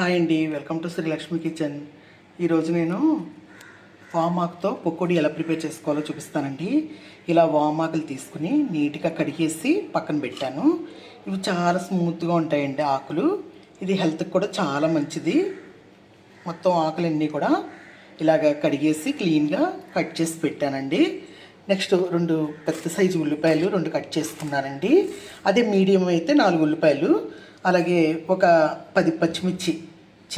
Hi అండి welcome to Sri Lakshmi kitchen. ఈరోజు నేను వామాకుతో పకోడీ ఎలా ప్రిపేర్ చేసుకోవాలో చూపిస్తానండి. ఇలా వామాకులు తీసుకుని నీట్గా కడిగేసి పక్కన పెట్టాను. ఇవి చాలా స్మూత్గా ఉంటాయండి ఆకులు. ఇది హెల్త్కి కూడా చాలా మంచిది. మొత్తం ఆకులన్నీ కూడా ఇలాగ కడిగేసి క్లీన్గా కట్ చేసి పెట్టానండి. నెక్స్ట్ రెండు పెద్ద సైజు ఉల్లిపాయలు రెండు కట్ చేసుకున్నానండి. అదే మీడియం అయితే నాలుగు ఉల్లిపాయలు. అలాగే ఒక పది పచ్చిమిర్చి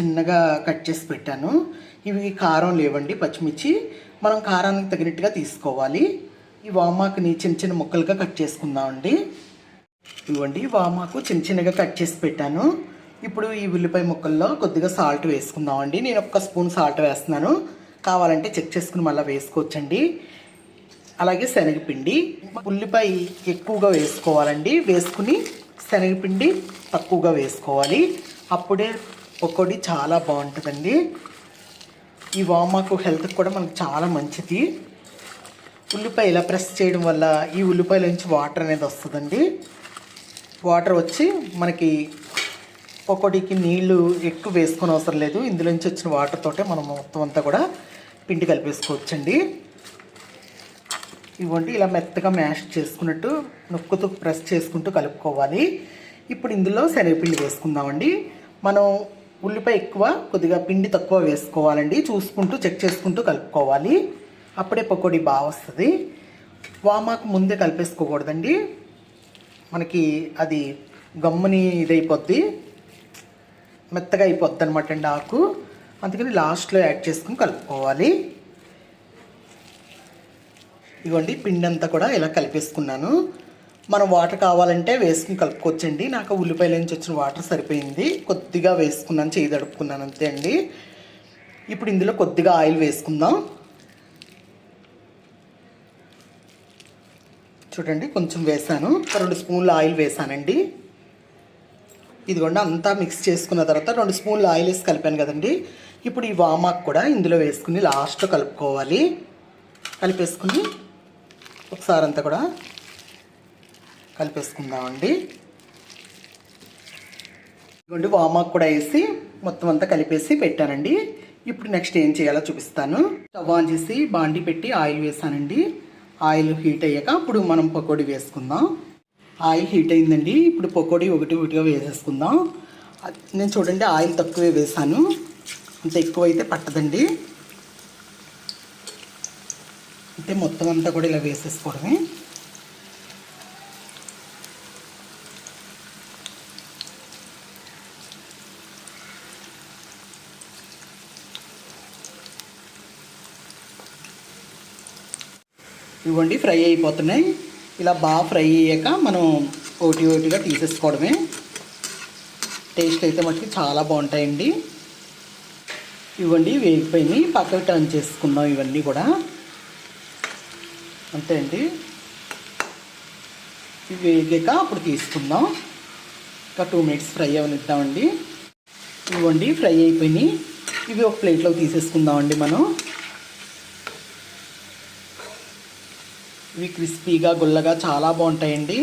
చిన్నగా కట్ చేసి పెట్టాను. ఇవి కారం లేవండి పచ్చిమిర్చి. మనం కారానికి తగినట్టుగా తీసుకోవాలి. ఈ వామాకుని చిన్న చిన్న ముక్కలుగా కట్ చేసుకుందామండి. ఇవ్వండి వామాకు చిన్న చిన్నగా కట్ చేసి పెట్టాను. ఇప్పుడు ఈ ఉల్లిపాయ ముక్కల్లో కొద్దిగా సాల్ట్ వేసుకుందామండి. నేను ఒక్క స్పూన్ సాల్ట్ వేస్తున్నాను. కావాలంటే చెక్ చేసుకుని మళ్ళీ వేసుకోవచ్చండి. అలాగే శనగపిండి. ఉల్లిపాయ ఎక్కువగా వేసుకోవాలండి. వేసుకుని శనగపిండి తక్కువగా వేసుకోవాలి. అప్పుడే పకోడీ చాలా బాగుంటుందండి. ఈ వామాకు హెల్త్కి కూడా మనకు చాలా మంచిది. ఉల్లిపాయ ఇలా ప్రెస్ చేయడం వల్ల ఈ ఉల్లిపాయల నుంచి వాటర్ అనేది వస్తుందండి. వాటర్ వచ్చి మనకి పకోడీకి నీళ్ళు ఎక్కువ వేసుకొని అవసరం లేదు. ఇందులో నుంచి వచ్చిన వాటర్ తోటే మనం మొత్తం అంతా కూడా పిండి కలిపేసుకోవచ్చండి. ఇవ్వండి ఇలా మెత్తగా మ్యాష్ చేసుకున్నట్టు నొక్కుతూ ప్రెస్ చేసుకుంటూ కలుపుకోవాలి. ఇప్పుడు ఇందులో శనగపిండి వేసుకుందామండి. మనం ఉల్లిపాయ ఎక్కువ కొద్దిగా పిండి తక్కువ వేసుకోవాలండి. చూసుకుంటూ చెక్ చేసుకుంటూ కలుపుకోవాలి. అప్పుడే పకోడీ బాగా వస్తుంది. వామాకు ముందే కలిపేసుకోకూడదండి. మనకి అది గమ్ముని ఇదైపోద్ది. మెత్తగా అయిపోద్ది అనమాట అండి ఆకు. అందుకని లాస్ట్లో యాడ్ చేసుకుని కలుపుకోవాలి. ఇవ్వండి పిండి అంతా కూడా ఇలా కలిపేసుకున్నాను. మనం వాటర్ కావాలంటే వేసుకుని కలుపుకోవచ్చండి. నాకు ఉల్లిపాయల నుంచి వచ్చిన వాటర్ సరిపోయింది. కొద్దిగా వేసుకున్నాను చేయి తడుపుకున్నాను అంతే అండి. ఇప్పుడు ఇందులో కొద్దిగా ఆయిల్ వేసుకుందాం. చూడండి కొంచెం వేసాను. రెండు స్పూన్ల ఆయిల్ వేసానండి. ఇదిగోండి అంతా మిక్స్ చేసుకున్న తర్వాత రెండు స్పూన్లు ఆయిల్ వేసి కలిపాను కదండి. ఇప్పుడు ఈ వామాకు కూడా ఇందులో వేసుకుని లాస్ట్లో కలుపుకోవాలి. కలిపేసుకుని ఒకసారి అంతా కూడా కలిపేసుకుందామండి. ఇదిగోండి వామాకు కూడా వేసి మొత్తం అంతా కలిపేసి పెట్టానండి. ఇప్పుడు నెక్స్ట్ ఏం చేయాలో చూపిస్తాను. స్టవ్ ఆన్ చేసి బాండి పెట్టి ఆయిల్ వేసానండి. ఆయిల్ హీట్ అయ్యాక ఇప్పుడు మనం పకోడీ వేసుకుందాం. ఆయిల్ హీట్ అయిందండి. ఇప్పుడు పకోడీ ఒకటి ఒకటిగా వేసేసుకుందాం. నేను చూడండి ఆయిల్ తక్కువే వేసాను. అంత ఎక్కువ అయితే పట్టదండి. అంటే మొత్తం అంతా కూడా ఇలా వేసేసుకోవడమే. ఇవ్వండి ఫ్రై అయిపోతున్నాయి. ఇలా బాగా ఫ్రై అయ్యాక మనం ఒకటి ఒకటిగా తీసేసుకోవడమే. టేస్ట్ అయితే మటుకు చాలా బాగుంటాయండి. ఇవ్వండి వేగిపోయినాయి పక్కకు టర్న్ చేసుకుందాం ఇవన్నీ కూడా. అంతే అండి. ఇవి వేగాక అప్పుడు తీసుకుందాం. ఒక టూ మినిట్స్ ఫ్రై అవనిద్దామండి. ఇవ్వండి ఫ్రై అయిపోయినాయి ఇవి ఒక ప్లేట్లో తీసేసుకుందామండి మనం. ఇవి క్రిస్పీగా గుల్లగా చాలా బాగుంటాయండి.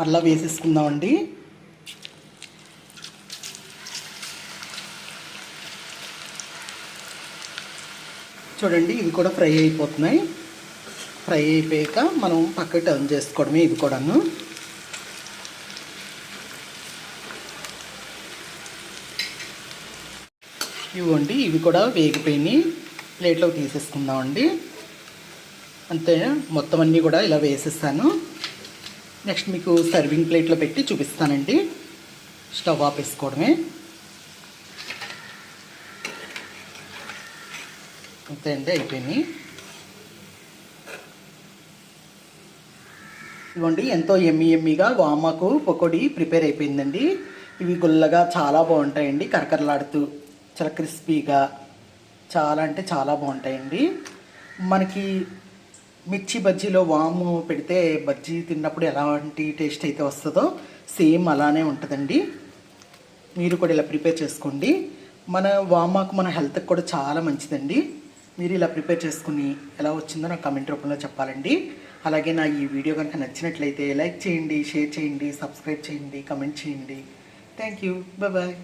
మళ్ళా వేసేసుకుందామండి. చూడండి ఇవి కూడా ఫ్రై అయిపోతున్నాయి. ఫ్రై అయిపోయాక మనం పక్కకి టర్న్ చేసుకోవడమే ఇది కూడాను. ఇవ్వండి ఇవి కూడా వేగిపోయినాయి ప్లేట్లోకి తీసేసుకుందామండి. అంతే మొత్తం అన్నీ కూడా ఇలా వేసేస్తాను నెక్స్ట్ మీకు సర్వింగ్ ప్లేట్లో పెట్టి చూపిస్తానండి. స్టవ్ ఆపేసుకోవడమే అంతే అండి అయిపోయినాయి ఇవ్వండి ఎంతో ఎమ్మి ఎమ్మిగా వామాకు పకోడీ ప్రిపేర్ అయిపోయిందండి. ఇవి గుల్లగా చాలా బాగుంటాయండి కరకరలాడుతూ. చాలా క్రిస్పీగా చాలా అంటే చాలా బాగుంటాయండి. మనకి మిర్చి బజ్జీలో వాము పెడితే బజ్జీ తిన్నప్పుడు ఎలాంటి టేస్ట్ అయితే వస్తుందో సేమ్ అలానే ఉంటుందండి. మీరు కూడా ఇలా ప్రిపేర్ చేసుకోండి. మన వామాకు మన హెల్త్కి కూడా చాలా మంచిదండి. మీరు ఇలా ప్రిపేర్ చేసుకుని ఎలా వచ్చిందో నాకు కమెంట్ రూపంలో చెప్పాలండి. అలాగే నా ఈ వీడియో కనుక నచ్చినట్లయితే లైక్ చేయండి షేర్ చేయండి సబ్స్క్రైబ్ చేయండి కమెంట్ చేయండి. Thank you. బాయ్